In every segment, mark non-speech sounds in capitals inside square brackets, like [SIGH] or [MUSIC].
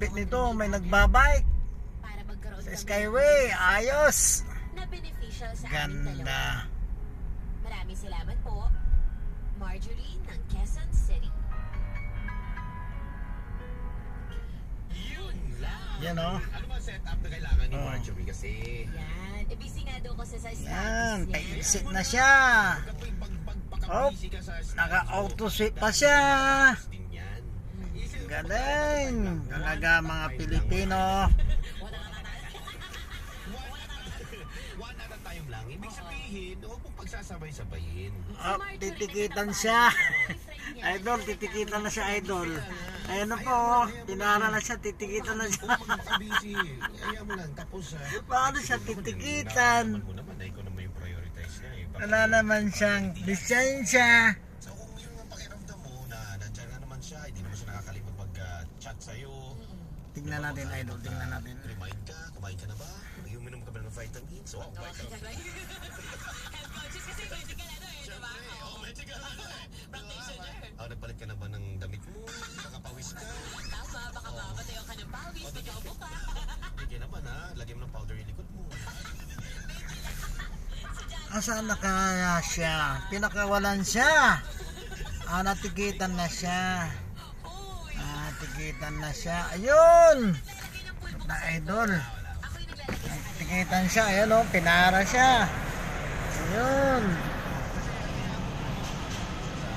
lupit nito, may nagbabike Para magkaroon sa Skyway. Ayos. na beneficial sa. Ganda. Maraming salamat po, Marjorie ng Quezon City. Yun lang. Yan oh. Ano ba setup na kailangan ni Oh. Marjorie kasi? Yan. E, busy nga daw kasi sa Yan, status niya. paisip na siya. Oh, Naka-auto sweep pa siya. status din yan. Isip mo, Galing. Talaga mga Pilipino. One at a time lang. Ibig sabihin, huwag mong pagsasabay-sabayin. Oh, titikitan siya. Idol, titikitan na siya, idol. Ayan na po, oh. tinara na siya, titikitan na siya. Ayaw mo lang. Tapos, ah, Paano siya titikitan? Na niya. Eh. Wala naman siyang lisensya. So kung yung mga pakiramdam mo na nandiyan na naman siya, hindi naman siya nakakalimot mag-chat sa'yo. Tingnan natin, idol, tingnan natin. Remind ka, kumain ka na ba? May uminom ka ba ng vitamins? Oh, vitamins. Oh, nagpalit ka na ba ng damit mo? Nakapawis ka? Tama, baka mamatayo ka ng pawis, pagkaupo ka. Hindi naman ha, lagyan mo ng powder yung likod mo. Asaan na kaya siya? Pinakawalan siya. [LAUGHS] Ah, natikitan na siya. Ah, tikitan na siya. Ayun! Na idol. Tikitan siya. Ayun oh, pinara siya. Ayun.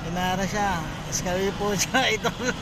Pinara siya. Iskawi po siya, [LAUGHS] idol.